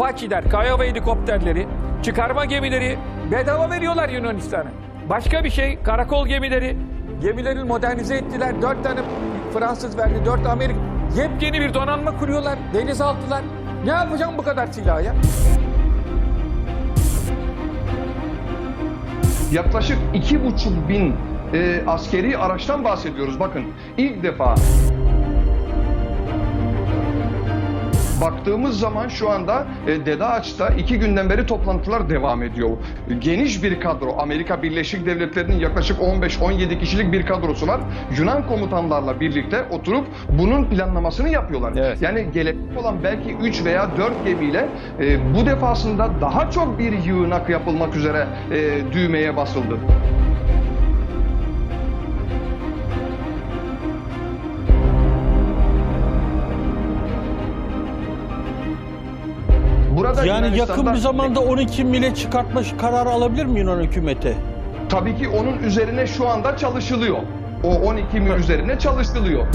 Apache'ler, Kayova helikopterleri, çıkarma gemileri bedava veriyorlar Yunanistan'a. Başka bir şey karakol gemileri, gemilerin modernize ettiler. Dört tane Fransız verdi, dört Amerika. Yepyeni bir donanma kuruyorlar, denizaltılar. Ne yapacağım bu kadar silah ya? Yaklaşık iki buçuk bin e, askeri araçtan bahsediyoruz. Bakın ilk defa baktığımız zaman şu anda e, Dede Ağaç'ta iki günden beri toplantılar devam ediyor. Geniş bir kadro. Amerika Birleşik Devletleri'nin yaklaşık 15-17 kişilik bir kadrosu var. Yunan komutanlarla birlikte oturup bunun planlamasını yapıyorlar. Evet. Yani gelecek olan belki 3 veya 4 gemiyle e, bu defasında daha çok bir yığınak yapılmak üzere e, düğmeye basıldı. Burada Yani yakın bir zamanda 12 mile çıkartma kararı alabilir mi Yunan hükümeti? Tabii ki onun üzerine şu anda çalışılıyor. O 12 mi üzerine çalışılıyor.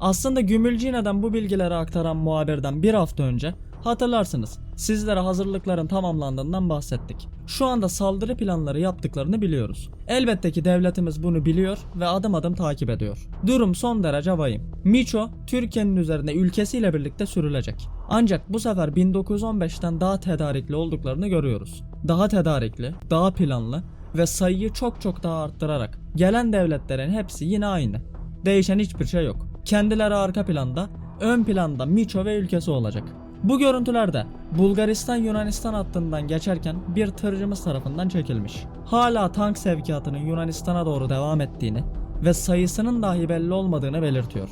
Aslında Gümülcine'den bu bilgileri aktaran muhabirden bir hafta önce hatırlarsınız sizlere hazırlıkların tamamlandığından bahsettik. Şu anda saldırı planları yaptıklarını biliyoruz. Elbette ki devletimiz bunu biliyor ve adım adım takip ediyor. Durum son derece vahim. Miço Türkiye'nin üzerine ülkesiyle birlikte sürülecek. Ancak bu sefer 1915'ten daha tedarikli olduklarını görüyoruz. Daha tedarikli, daha planlı ve sayıyı çok çok daha arttırarak gelen devletlerin hepsi yine aynı. Değişen hiçbir şey yok. Kendileri arka planda, ön planda Miço ve ülkesi olacak. Bu görüntülerde Bulgaristan Yunanistan hattından geçerken bir tırcımız tarafından çekilmiş. Hala tank sevkiyatının Yunanistan'a doğru devam ettiğini ve sayısının dahi belli olmadığını belirtiyor.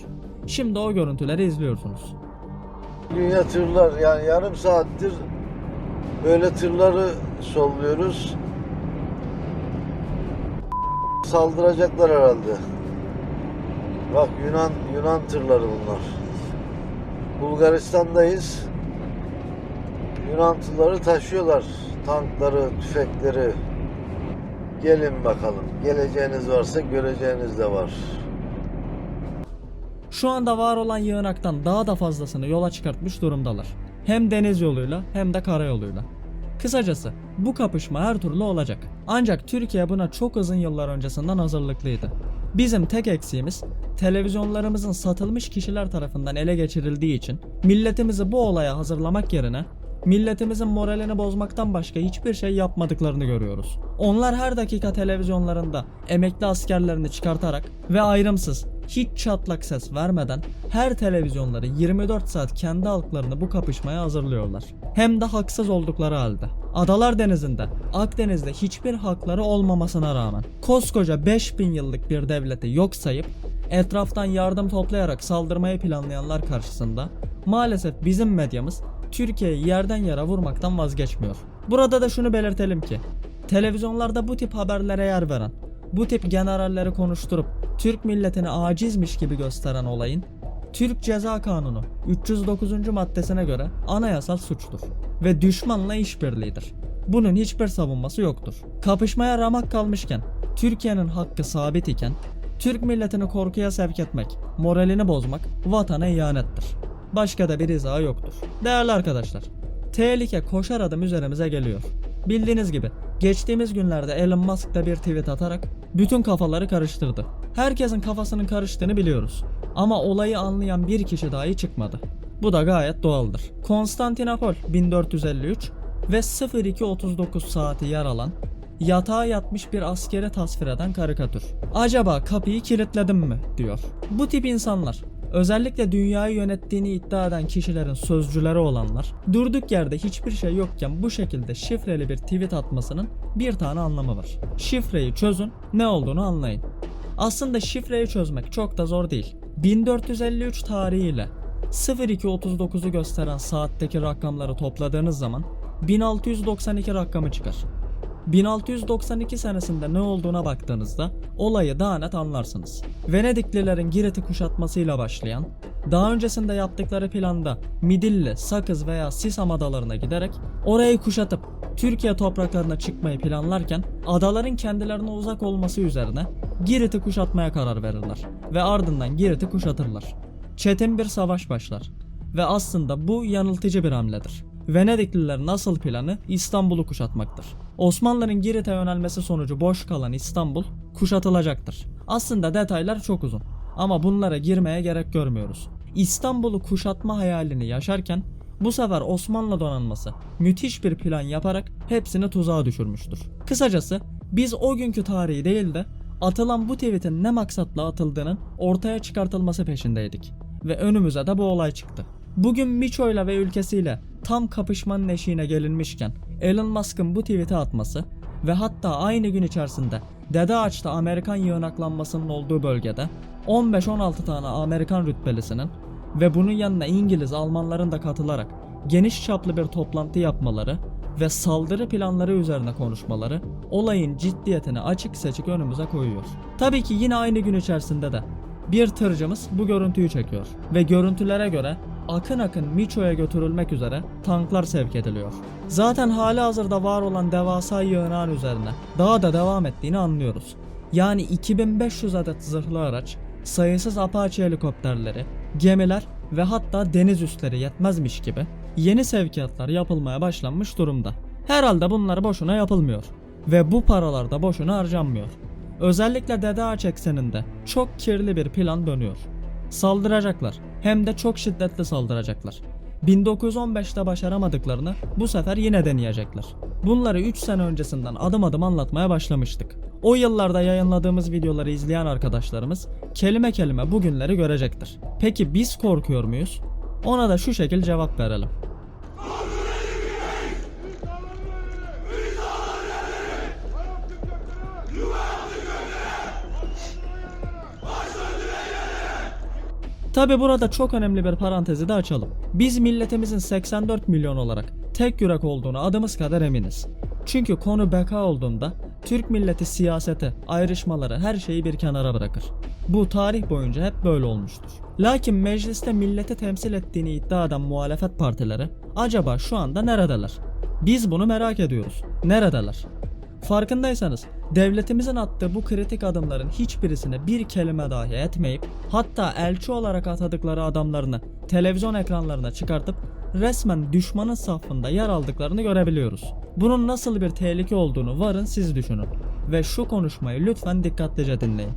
Şimdi o görüntüleri izliyorsunuz. Dünya tırlar yani yarım saattir böyle tırları solluyoruz. Saldıracaklar herhalde. Bak Yunan Yunan tırları bunlar. Bulgaristan'dayız. Yunan tırları taşıyorlar. Tankları, tüfekleri. Gelin bakalım. Geleceğiniz varsa göreceğiniz de var. Şu anda var olan yığınaktan daha da fazlasını yola çıkartmış durumdalar. Hem deniz yoluyla hem de karayoluyla. Kısacası bu kapışma her türlü olacak. Ancak Türkiye buna çok uzun yıllar öncesinden hazırlıklıydı. Bizim tek eksiğimiz televizyonlarımızın satılmış kişiler tarafından ele geçirildiği için milletimizi bu olaya hazırlamak yerine milletimizin moralini bozmaktan başka hiçbir şey yapmadıklarını görüyoruz. Onlar her dakika televizyonlarında emekli askerlerini çıkartarak ve ayrımsız hiç çatlak ses vermeden her televizyonları 24 saat kendi halklarını bu kapışmaya hazırlıyorlar. Hem de haksız oldukları halde. Adalar Denizi'nde, Akdeniz'de hiçbir hakları olmamasına rağmen koskoca 5000 yıllık bir devleti yok sayıp etraftan yardım toplayarak saldırmayı planlayanlar karşısında maalesef bizim medyamız Türkiye'yi yerden yere vurmaktan vazgeçmiyor. Burada da şunu belirtelim ki televizyonlarda bu tip haberlere yer veren, bu tip generalleri konuşturup Türk milletini acizmiş gibi gösteren olayın Türk Ceza Kanunu 309. maddesine göre anayasal suçtur ve düşmanla işbirliğidir. Bunun hiçbir savunması yoktur. Kapışmaya ramak kalmışken, Türkiye'nin hakkı sabit iken, Türk milletini korkuya sevk etmek, moralini bozmak vatana ihanettir. Başka da bir izahı yoktur. Değerli arkadaşlar, tehlike koşar adım üzerimize geliyor. Bildiğiniz gibi geçtiğimiz günlerde Elon Musk da bir tweet atarak bütün kafaları karıştırdı. Herkesin kafasının karıştığını biliyoruz. Ama olayı anlayan bir kişi dahi çıkmadı. Bu da gayet doğaldır. Konstantinopol 1453 ve 0239 saati yer alan yatağa yatmış bir askere tasvir eden karikatür. Acaba kapıyı kilitledim mi diyor. Bu tip insanlar Özellikle dünyayı yönettiğini iddia eden kişilerin sözcüleri olanlar durduk yerde hiçbir şey yokken bu şekilde şifreli bir tweet atmasının bir tane anlamı var. Şifreyi çözün, ne olduğunu anlayın. Aslında şifreyi çözmek çok da zor değil. 1453 tarihiyle 0239'u gösteren saatteki rakamları topladığınız zaman 1692 rakamı çıkar. 1692 senesinde ne olduğuna baktığınızda olayı daha net anlarsınız. Venediklilerin Girit'i kuşatmasıyla başlayan, daha öncesinde yaptıkları planda Midilli, Sakız veya Sisam adalarına giderek orayı kuşatıp Türkiye topraklarına çıkmayı planlarken adaların kendilerine uzak olması üzerine Girit'i kuşatmaya karar verirler ve ardından Girit'i kuşatırlar. Çetin bir savaş başlar ve aslında bu yanıltıcı bir hamledir. Venediklilerin asıl planı İstanbul'u kuşatmaktır. Osmanlıların Girit'e yönelmesi sonucu boş kalan İstanbul kuşatılacaktır. Aslında detaylar çok uzun ama bunlara girmeye gerek görmüyoruz. İstanbul'u kuşatma hayalini yaşarken bu sefer Osmanlı donanması müthiş bir plan yaparak hepsini tuzağa düşürmüştür. Kısacası biz o günkü tarihi değil de atılan bu tweetin ne maksatla atıldığının ortaya çıkartılması peşindeydik. Ve önümüze de bu olay çıktı. Bugün Miço'yla ve ülkesiyle tam kapışmanın eşiğine gelinmişken Elon Musk'ın bu tweet'i atması ve hatta aynı gün içerisinde Dede Ağaç'ta Amerikan yığınaklanmasının olduğu bölgede 15-16 tane Amerikan rütbelisinin ve bunun yanına İngiliz, Almanların da katılarak geniş çaplı bir toplantı yapmaları ve saldırı planları üzerine konuşmaları olayın ciddiyetini açık seçik önümüze koyuyor. Tabii ki yine aynı gün içerisinde de bir tırcımız bu görüntüyü çekiyor ve görüntülere göre akın akın Miço'ya götürülmek üzere tanklar sevk ediliyor. Zaten hali hazırda var olan devasa yığınağın üzerine daha da devam ettiğini anlıyoruz. Yani 2500 adet zırhlı araç, sayısız Apache helikopterleri, gemiler ve hatta deniz üsleri yetmezmiş gibi yeni sevkiyatlar yapılmaya başlanmış durumda. Herhalde bunlar boşuna yapılmıyor ve bu paralar da boşuna harcanmıyor. Özellikle Dede Ağaç ekseninde çok kirli bir plan dönüyor. Saldıracaklar hem de çok şiddetli saldıracaklar. 1915'te başaramadıklarını bu sefer yine deneyecekler. Bunları 3 sene öncesinden adım adım anlatmaya başlamıştık. O yıllarda yayınladığımız videoları izleyen arkadaşlarımız kelime kelime bu günleri görecektir. Peki biz korkuyor muyuz? Ona da şu şekil cevap verelim. Tabi burada çok önemli bir parantezi de açalım. Biz milletimizin 84 milyon olarak tek yürek olduğunu adımız kadar eminiz. Çünkü konu beka olduğunda Türk milleti siyaseti, ayrışmaları her şeyi bir kenara bırakır. Bu tarih boyunca hep böyle olmuştur. Lakin mecliste milleti temsil ettiğini iddia eden muhalefet partileri acaba şu anda neredeler? Biz bunu merak ediyoruz. Neredeler? Farkındaysanız devletimizin attığı bu kritik adımların hiçbirisine bir kelime dahi etmeyip hatta elçi olarak atadıkları adamlarını televizyon ekranlarına çıkartıp resmen düşmanın safında yer aldıklarını görebiliyoruz. Bunun nasıl bir tehlike olduğunu varın siz düşünün ve şu konuşmayı lütfen dikkatlice dinleyin.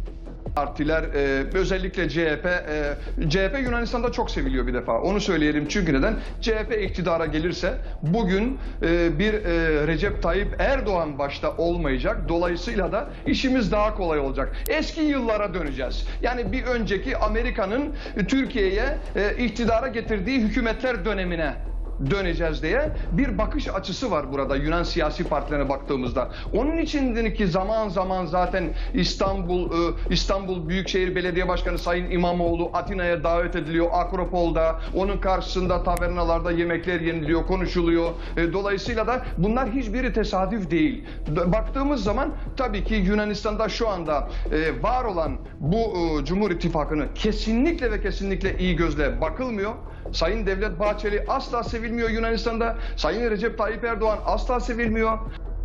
Partiler e, özellikle CHP e, CHP Yunanistan'da çok seviliyor bir defa. Onu söyleyelim çünkü neden? CHP iktidara gelirse bugün e, bir e, Recep Tayyip Erdoğan başta olmayacak. Dolayısıyla da işimiz daha kolay olacak. Eski yıllara döneceğiz. Yani bir önceki Amerika'nın Türkiye'ye e, iktidara getirdiği hükümetler dönemine döneceğiz diye bir bakış açısı var burada Yunan siyasi partilerine baktığımızda. Onun için ki zaman zaman zaten İstanbul e, İstanbul Büyükşehir Belediye Başkanı Sayın İmamoğlu Atina'ya davet ediliyor Akropol'da. Onun karşısında tavernalarda yemekler yeniliyor, konuşuluyor. E, Dolayısıyla da bunlar hiçbiri tesadüf değil. Baktığımız zaman tabii ki Yunanistan'da şu anda e, var olan bu Cumhur İttifakı'nı kesinlikle ve kesinlikle iyi gözle bakılmıyor. Sayın Devlet Bahçeli asla sevilmiyor Yunanistan'da. Sayın Recep Tayyip Erdoğan asla sevilmiyor.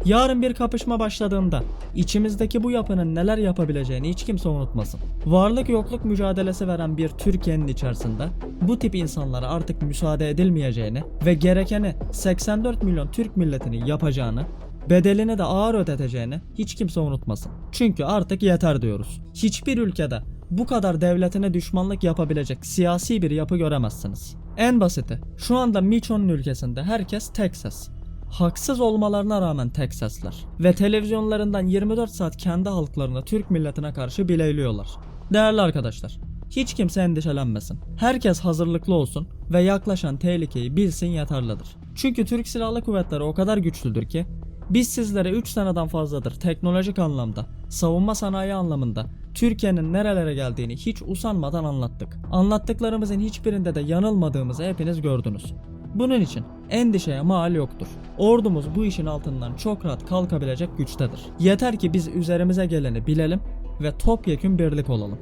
Yarın bir kapışma başladığında içimizdeki bu yapının neler yapabileceğini hiç kimse unutmasın. Varlık yokluk mücadelesi veren bir Türkiye'nin içerisinde bu tip insanlara artık müsaade edilmeyeceğini ve gerekeni 84 milyon Türk milletinin yapacağını bedelini de ağır ödeteceğini hiç kimse unutmasın. Çünkü artık yeter diyoruz. Hiçbir ülkede bu kadar devletine düşmanlık yapabilecek siyasi bir yapı göremezsiniz. En basiti, şu anda Miço'nun ülkesinde herkes tek ses. Haksız olmalarına rağmen tek sesler. Ve televizyonlarından 24 saat kendi halklarını Türk milletine karşı bileyliyorlar. Değerli arkadaşlar, hiç kimse endişelenmesin. Herkes hazırlıklı olsun ve yaklaşan tehlikeyi bilsin yeterlidir. Çünkü Türk Silahlı Kuvvetleri o kadar güçlüdür ki biz sizlere 3 seneden fazladır teknolojik anlamda, savunma sanayi anlamında Türkiye'nin nerelere geldiğini hiç usanmadan anlattık. Anlattıklarımızın hiçbirinde de yanılmadığımızı hepiniz gördünüz. Bunun için endişeye mal yoktur. Ordumuz bu işin altından çok rahat kalkabilecek güçtedir. Yeter ki biz üzerimize geleni bilelim ve topyekün birlik olalım.